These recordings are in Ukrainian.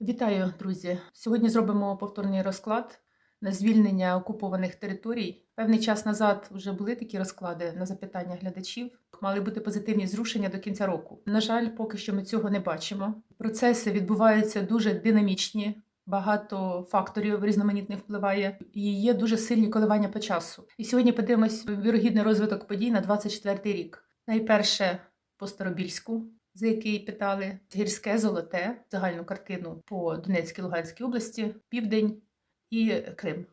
Вітаю, друзі! Сьогодні зробимо повторний розклад на звільнення окупованих територій. Певний час назад вже були такі розклади на запитання глядачів. Мали бути позитивні зрушення до кінця року. На жаль, поки що ми цього не бачимо. Процеси відбуваються дуже динамічні. Багато факторів різноманітних впливає, і є дуже сильні коливання по часу. І сьогодні подивимось вірогідний розвиток подій на 24 рік. Найперше по Старобільську, за який питали гірське золоте, загальну картину по Донецькій Луганській області, Південь і Крим.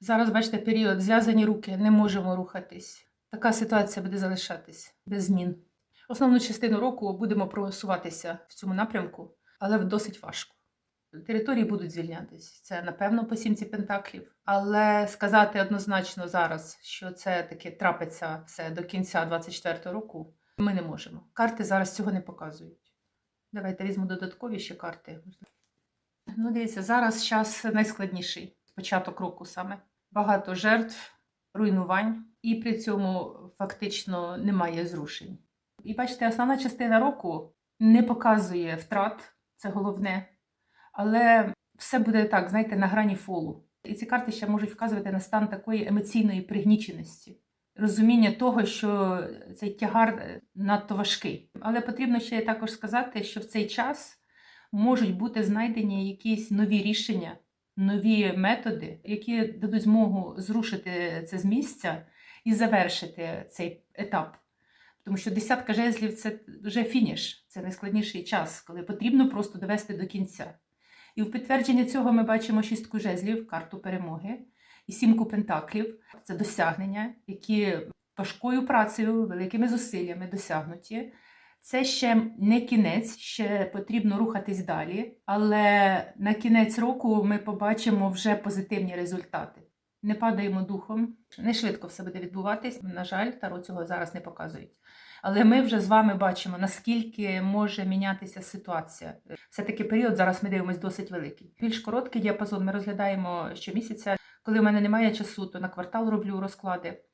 Зараз, бачите, період зв'язані руки, не можемо рухатись. Така ситуація буде залишатись без змін. Основну частину року будемо просуватися в цьому напрямку, але досить важко. Території будуть звільнятись. Це напевно по сімці пентаклів. Але сказати однозначно зараз, що це таки трапиться все до кінця 24 року, ми не можемо. Карти зараз цього не показують. Давайте візьму додаткові ще карти. Ну, дивіться, зараз час найскладніший, початок року саме. Багато жертв, руйнувань, і при цьому фактично немає зрушень. І бачите, основна частина року не показує втрат, це головне, але все буде так, знаєте, на грані фолу. І ці карти ще можуть вказувати на стан такої емоційної пригніченості, розуміння того, що цей тягар надто важкий. Але потрібно ще також сказати, що в цей час можуть бути знайдені якісь нові рішення, нові методи, які дадуть змогу зрушити це з місця і завершити цей етап. Тому що десятка жезлів це вже фініш, це найскладніший час, коли потрібно просто довести до кінця. І в підтвердження цього ми бачимо шістку жезлів, карту перемоги, і сімку пентаклів це досягнення, які важкою працею, великими зусиллями досягнуті. Це ще не кінець, ще потрібно рухатись далі, але на кінець року ми побачимо вже позитивні результати. Не падаємо духом, не швидко все буде відбуватись. На жаль, таро цього зараз не показують. Але ми вже з вами бачимо, наскільки може мінятися ситуація. Все-таки період зараз ми дивимося досить великий. Більш короткий діапазон ми розглядаємо щомісяця. Коли в мене немає часу, то на квартал роблю розклади.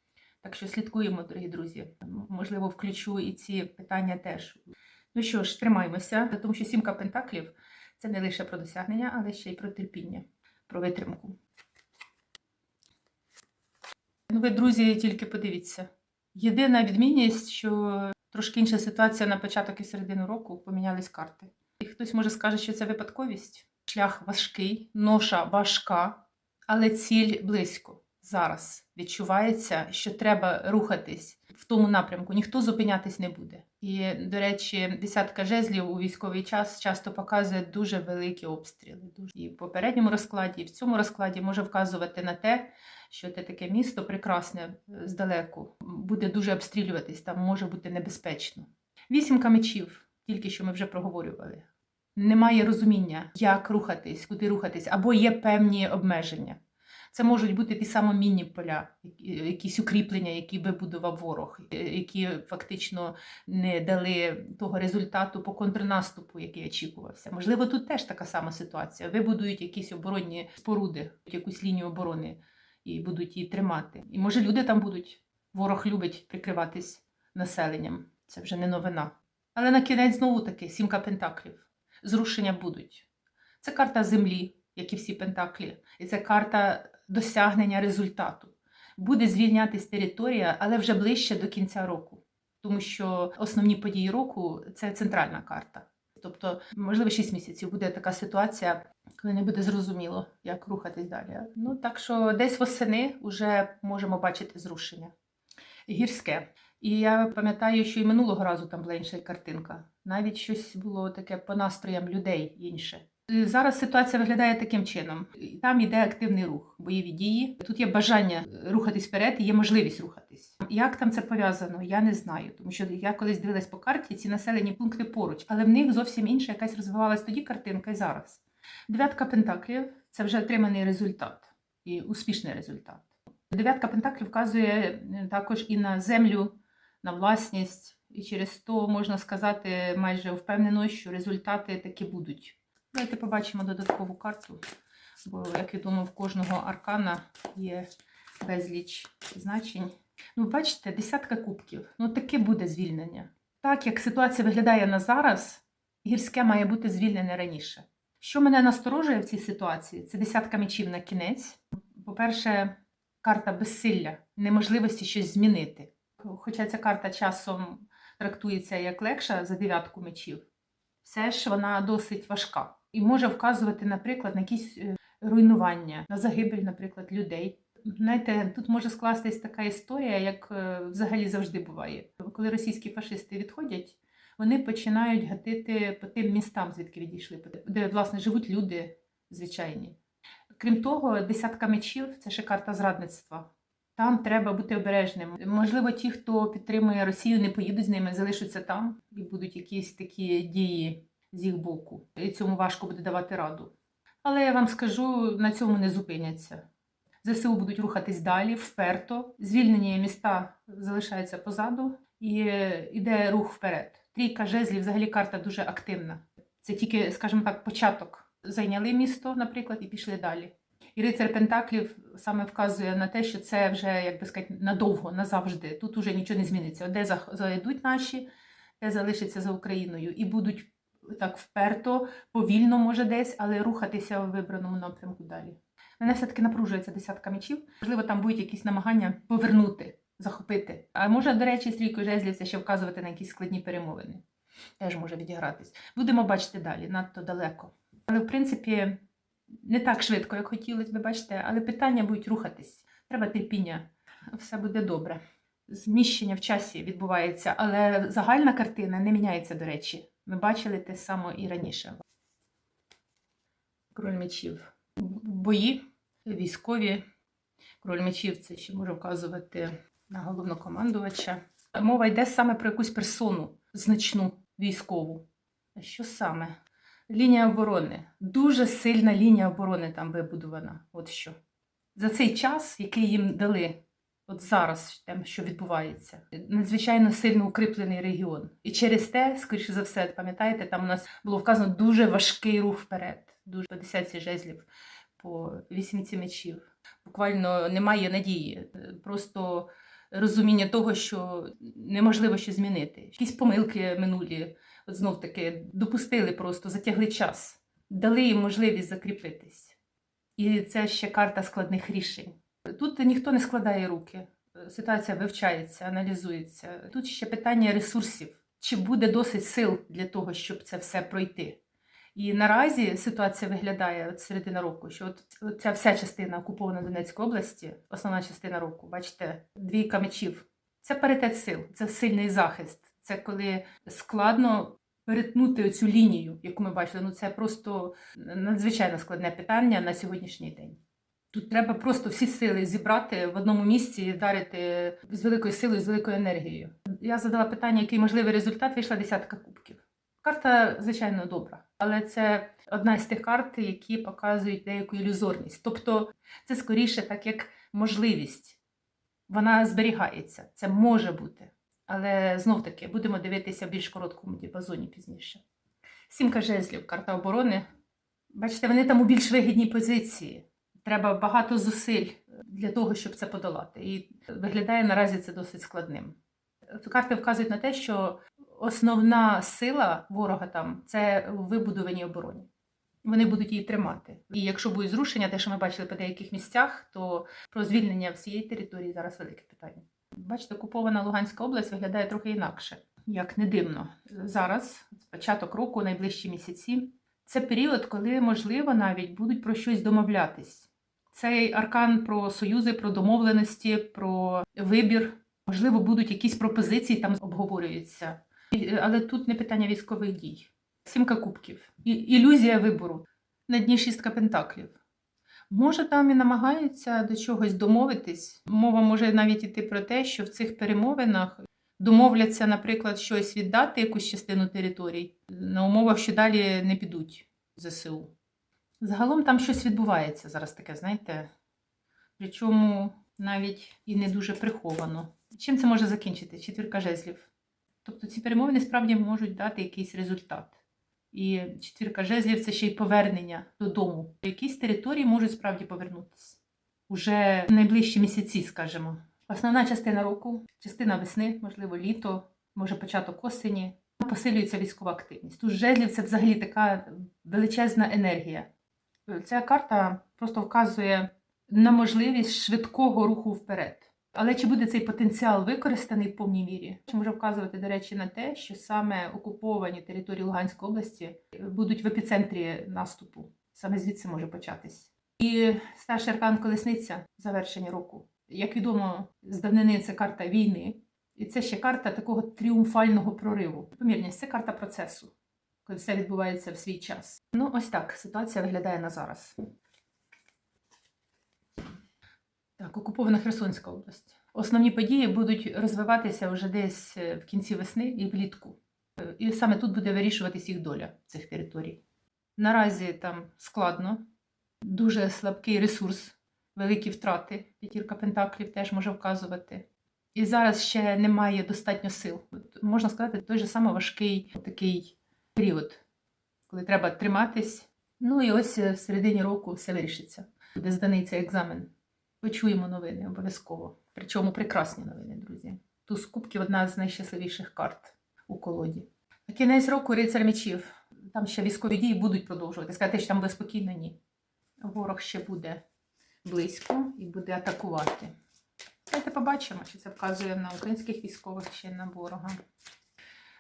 Так що слідкуємо, дорогі друзі. Можливо, включу і ці питання теж. Ну що ж, тримаємося, тому що сімка пентаклів це не лише про досягнення, але ще й про терпіння, про витримку. Ну, ви, друзі, тільки подивіться. Єдина відмінність, що трошки інша ситуація на початок і середину року помінялись карти. І хтось може скаже, що це випадковість. Шлях важкий, ноша важка, але ціль близько. Зараз відчувається, що треба рухатись в тому напрямку. Ніхто зупинятись не буде. І, до речі, десятка жезлів у військовий час часто показує дуже великі обстріли. Дуже. І в попередньому розкладі, і в цьому розкладі може вказувати на те, що те таке місто прекрасне е, здалеку буде дуже обстрілюватись, там може бути небезпечно. Вісімка мечів, тільки що ми вже проговорювали. Немає розуміння, як рухатись, куди рухатись, або є певні обмеження. Це можуть бути ті самі мінні поля, якісь укріплення, які вибудував ворог, які фактично не дали того результату по контрнаступу, який очікувався. Можливо, тут теж така сама ситуація. Вибудують якісь оборонні споруди, якусь лінію оборони і будуть її тримати. І може люди там будуть. Ворог любить прикриватись населенням. Це вже не новина. Але на кінець знову таки сімка пентаклів. Зрушення будуть. Це карта землі, як і всі пентаклі, і це карта досягнення результату. Буде звільнятись територія, але вже ближче до кінця року, тому що основні події року це центральна карта. Тобто, можливо, 6 місяців буде така ситуація, коли не буде зрозуміло, як рухатись далі. Ну так що десь восени вже можемо бачити зрушення. Гірське. І я пам'ятаю, що і минулого разу там була інша картинка. Навіть щось було таке по настроям людей інше. Зараз ситуація виглядає таким чином: там йде активний рух, бойові дії. Тут є бажання рухатись вперед, і є можливість рухатись. Як там це пов'язано, я не знаю, тому що я колись дивилась по карті ці населені пункти поруч, але в них зовсім інша якась розвивалась тоді картинка і зараз. Дев'ятка пентаклів це вже отриманий результат і успішний результат. Дев'ятка пентаклів вказує також і на землю, на власність, і через то можна сказати майже впевнено, що результати таки будуть. Давайте побачимо додаткову карту, бо, як відомо, в кожного аркана є безліч значень. Ну, бачите, десятка кубків. Ну, таке буде звільнення. Так як ситуація виглядає на зараз, гірське має бути звільнене раніше. Що мене насторожує в цій ситуації? Це десятка мечів на кінець. По-перше, карта безсилля, неможливості щось змінити. Хоча ця карта часом трактується як легша за дев'ятку мечів, все ж вона досить важка і може вказувати, наприклад, на якісь е, руйнування, на загибель, наприклад, людей. Знаєте, тут може скластись така історія, як е, взагалі завжди буває. Коли російські фашисти відходять, вони починають гатити по тим містам, звідки відійшли, де власне живуть люди звичайні. Крім того, десятка мечів це ще карта зрадництва. Там треба бути обережним. Можливо, ті, хто підтримує Росію, не поїдуть з ними, залишаться там і будуть якісь такі дії з їх боку. І цьому важко буде давати раду. Але я вам скажу, на цьому не зупиняться. ЗСУ будуть рухатись далі, вперто. Звільнені міста залишаються позаду і йде рух вперед. Трійка жезлів, взагалі карта дуже активна. Це тільки, скажімо так, початок. Зайняли місто, наприклад, і пішли далі. І рицар Пентаклів саме вказує на те, що це вже, як би сказати, надовго, назавжди. Тут уже нічого не зміниться. Де зайдуть наші, де залишаться за Україною, і будуть так вперто, повільно, може, десь, але рухатися в вибраному напрямку далі. Мене все-таки напружується десятка мечів. Можливо, там будуть якісь намагання повернути, захопити. А може, до речі, стрійкою жезлів ще вказувати на якісь складні перемовини. Теж може відігратись. Будемо бачити далі, надто далеко. Але, в принципі, не так швидко, як хотілося би, бачите, але питання будуть рухатись. Треба терпіння, все буде добре. Зміщення в часі відбувається, але загальна картина не міняється, до речі. Ми бачили те саме і раніше. Король мечів. Бої військові. Король мечів це ще може вказувати на головнокомандувача. Мова йде саме про якусь персону значну військову. А що саме? Лінія оборони. Дуже сильна лінія оборони там вибудована. От що. За цей час, який їм дали, от зараз, там, що відбувається, надзвичайно сильно укріплений регіон. І через те, скоріше за все, пам'ятаєте, там у нас було вказано дуже важкий рух вперед. Дуже по десятці жезлів, по вісімці мечів. Буквально немає надії. Просто розуміння того, що неможливо що змінити. Якісь помилки минулі, от знов таки, допустили просто, затягли час, дали їм можливість закріпитись. І це ще карта складних рішень. Тут ніхто не складає руки. Ситуація вивчається, аналізується. Тут ще питання ресурсів. Чи буде досить сил для того, щоб це все пройти? І наразі ситуація виглядає от середина року, що от, ця вся частина окупована Донецької області, основна частина року, бачите, двійка мечів. Це паритет сил, це сильний захист. Це коли складно перетнути цю лінію, яку ми бачили. Ну це просто надзвичайно складне питання на сьогоднішній день. Тут треба просто всі сили зібрати в одному місці і вдарити з великою силою, з великою енергією. Я задала питання, який можливий результат, вийшла десятка кубків. Карта, звичайно, добра, але це одна з тих карт, які показують деяку ілюзорність. Тобто, це скоріше так як можливість. Вона зберігається, це може бути. Але знов таки будемо дивитися в більш короткому діапазоні пізніше. Сімка жезлів, карта оборони. Бачите, вони там у більш вигідній позиції. Треба багато зусиль для того, щоб це подолати. І виглядає наразі це досить складним. Карти вказують на те, що основна сила ворога там це в вибудованій обороні. Вони будуть її тримати. І якщо будуть зрушення, те, що ми бачили по деяких місцях, то про звільнення всієї території зараз велике питання. Бачите, окупована Луганська область виглядає трохи інакше, як не дивно. Зараз, з початок року, найближчі місяці, це період, коли, можливо, навіть будуть про щось домовлятись. Цей аркан про союзи, про домовленості, про вибір. Можливо, будуть якісь пропозиції там обговорюються. І- Але тут не питання військових дій. Сімка кубків. І- Ілюзія вибору. На дні шістка пентаклів. Може, там і намагаються до чогось домовитись. Мова може навіть іти про те, що в цих перемовинах домовляться, наприклад, щось віддати, якусь частину територій, на умовах, що далі не підуть ЗСУ. Загалом там щось відбувається зараз таке, знаєте, причому навіть і не дуже приховано. Чим це може закінчити? Четвірка жезлів. Тобто ці перемовини справді можуть дати якийсь результат. І четвірка жезлів це ще й повернення додому. Якісь території можуть справді повернутися уже в найближчі місяці, скажімо. Основна частина року, частина весни, можливо, літо, може початок осені. посилюється військова активність. Тут жезлів це взагалі така величезна енергія. Ця карта просто вказує на можливість швидкого руху вперед. Але чи буде цей потенціал використаний в повній мірі? Чи може вказувати, до речі, на те, що саме окуповані території Луганської області будуть в епіцентрі наступу? Саме звідси може початись. І старший аркан колесниця завершення року. Як відомо, з давнини це карта війни, і це ще карта такого тріумфального прориву. Помірність це карта процесу, коли все відбувається в свій час. Ну, ось так ситуація виглядає на зараз. Так, окупована Херсонська область. Основні події будуть розвиватися вже десь е, в кінці весни і влітку. Е, І саме тут буде вирішуватись їх доля цих територій. Наразі там складно, дуже слабкий ресурс, великі втрати. П'ятірка Пентаклів теж може вказувати. І зараз ще немає достатньо сил. Можна сказати, той же самий важкий такий період, коли треба триматись. Ну і ось е, в середині року все вирішиться. Буде зданий цей екзамен. Почуємо новини обов'язково. Причому прекрасні новини, друзі. Туз кубків одна з найщасливіших карт у колоді. Кінець року рицар мечів. Там ще військові дії будуть продовжувати. Сказати, що там буде спокійно, ні. Ворог ще буде близько і буде атакувати. Давайте побачимо, чи це вказує на українських військових чи на ворога.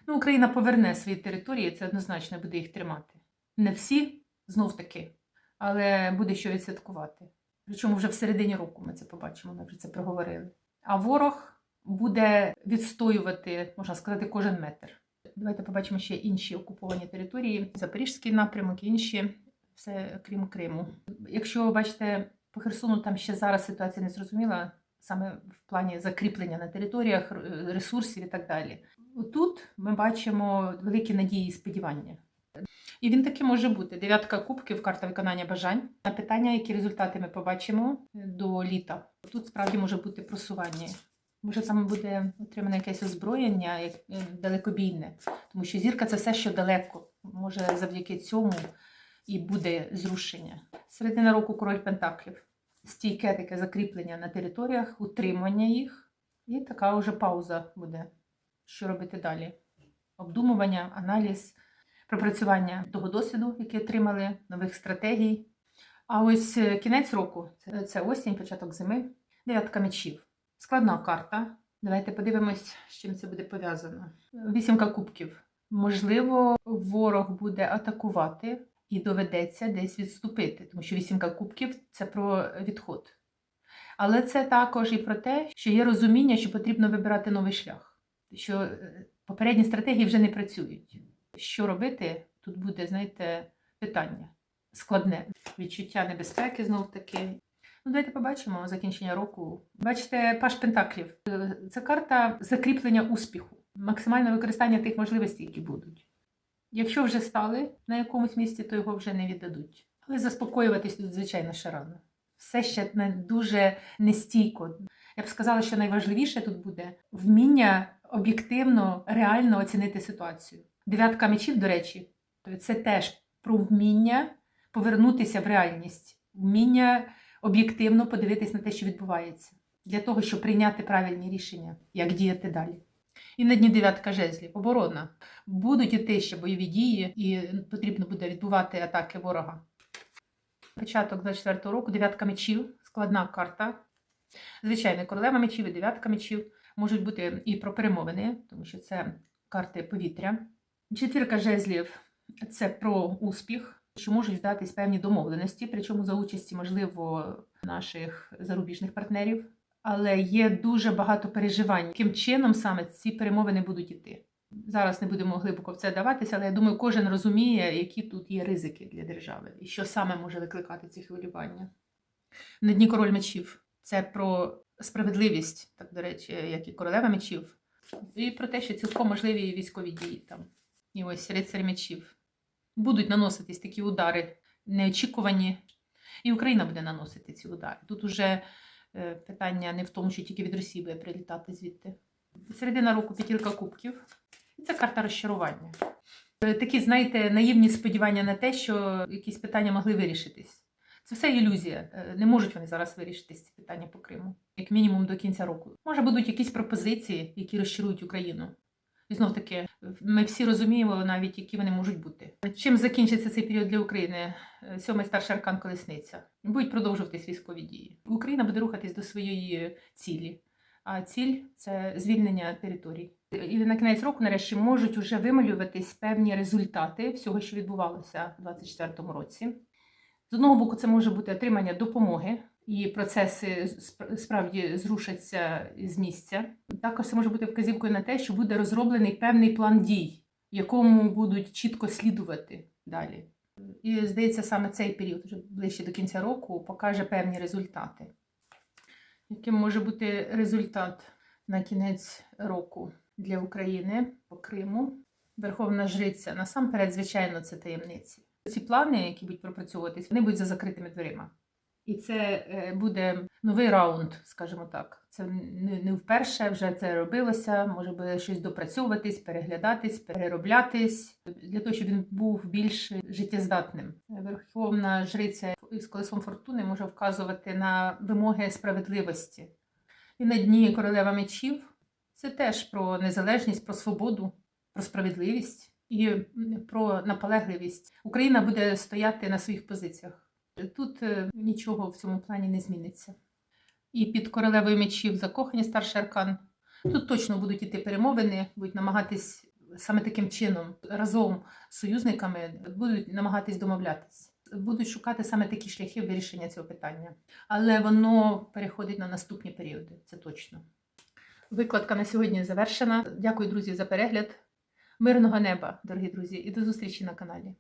Ну, Україна поверне свої території, це однозначно буде їх тримати. Не всі, знов таки, але буде що відсвяткувати. Причому вже в середині року ми це побачимо, ми вже це проговорили. А ворог буде відстоювати, можна сказати, кожен метр. Давайте побачимо ще інші окуповані території, Запорізький напрямок, інші, все крім Криму. Якщо бачите, по Херсону там ще зараз ситуація не зрозуміла, саме в плані закріплення на територіях, ресурсів і так далі. Тут ми бачимо великі надії і сподівання. І він таки може бути. Дев'ятка кубків, карта виконання бажань. На питання, які результати ми побачимо до літа. Тут справді може бути просування. Може, там буде отримане якесь озброєння, як е, далекобійне, тому що зірка це все, що далеко. Може, завдяки цьому і буде зрушення. Середина року король Пентаклів. Стійке таке закріплення на територіях, утримання їх. І така вже пауза буде. Що робити далі? Обдумування, аналіз пропрацювання того досвіду, який отримали, нових стратегій. А ось е, кінець року це- осінь, початок зими, дев'ятка мечів. Складна карта. Давайте подивимось, з чим це буде пов'язано. Вісімка кубків. Можливо, ворог буде атакувати і доведеться десь відступити, тому що вісімка кубків це про відход. Але це також і про те, що є розуміння, що потрібно вибирати новий шлях, що е, попередні стратегії вже не працюють що робити, тут буде, знаєте, питання складне. Відчуття небезпеки знов таки. Ну, давайте побачимо закінчення року. Бачите, Паш Пентаклів. Це карта закріплення успіху, максимальне використання тих можливостей, які будуть. Якщо вже стали на якомусь місці, то його вже не віддадуть. Але заспокоюватись тут, звичайно, ще рано. Все ще не дуже нестійко. Я б сказала, що найважливіше тут буде вміння об'єктивно, реально оцінити ситуацію. Дев'ятка мечів, до речі, це теж про вміння повернутися в реальність, вміння об'єктивно подивитись на те, що відбувається, для того, щоб прийняти правильні рішення, як діяти далі. І на дні дев'ятка жезлів, оборона. Будуть іти ще бойові дії, і потрібно буде відбувати атаки ворога. Початок 24-го року, дев'ятка мечів, складна карта. Звичайно, королева мечів і дев'ятка мечів можуть бути і про перемовини, тому що це карти повітря. Четвірка жезлів це про успіх, що можуть здатись певні домовленості, причому за участі, можливо, наших зарубіжних партнерів. Але є дуже багато переживань, яким чином саме ці перемовини будуть іти. Зараз не будемо глибоко в це даватися, але я думаю, кожен розуміє, які тут є ризики для держави і що саме може викликати ці хвилювання. На дні король мечів це про справедливість, так до речі, як і королева мечів, і про те, що цілком можливі військові дії там. І ось рицарь мечів. Будуть наноситись такі удари неочікувані, і Україна буде наносити ці удари. Тут уже е, питання не в тому, що тільки від Росії буде прилітати звідти. Середина року п'ятірка кубків. І це карта розчарування. Е, Такі, знаєте, наївні сподівання на те, що якісь питання могли вирішитись. Це все ілюзія. Е, Не можуть вони зараз вирішитись ці питання по Криму, як мінімум до кінця року. Може, будуть якісь пропозиції, які розчарують Україну. І знов таки, ми всі розуміємо навіть, які вони можуть бути. Чим закінчиться цей період для України? Е, Сьомий старший аркан колесниця. Будуть продовжуватись військові дії. Україна буде рухатись до своєї цілі. А ціль це звільнення територій. І на кінець року, нарешті, можуть вже вималюватись певні результати всього, що відбувалося у 2024 році. З одного боку, це може бути отримання допомоги, і процеси справді зрушаться з місця. Також це може бути вказівкою на те, що буде розроблений певний план дій, якому будуть чітко слідувати далі. І здається, саме цей період, вже ближче до кінця року, покаже певні результати. Яким може бути результат на кінець року для України по Криму? Верховна Жриця. Насамперед, звичайно, це таємниці. Ці плани, які будуть пропрацьовуватись, вони будуть за закритими дверима. І це е, буде новий раунд, скажімо так. Це не, вперше вже це робилося. Може буде щось допрацьовуватись, переглядатись, перероблятись для того, щоб він був більш життєздатним. Верховна жриця з колесом фортуни може вказувати на вимоги справедливості. І на дні королева мечів це теж про незалежність, про свободу, про справедливість і про наполегливість. Україна буде стояти на своїх позиціях. Тут е, нічого в цьому плані не зміниться. І під королевою мечів закохані старший аркан. Тут точно будуть іти перемовини, будуть намагатись саме таким чином разом з союзниками будуть намагатись домовлятись. Будуть шукати саме такі шляхи вирішення цього питання. Але воно переходить на наступні періоди, це точно. Викладка на сьогодні завершена. Дякую, друзі, за перегляд. Мирного неба, дорогі друзі, і до зустрічі на каналі.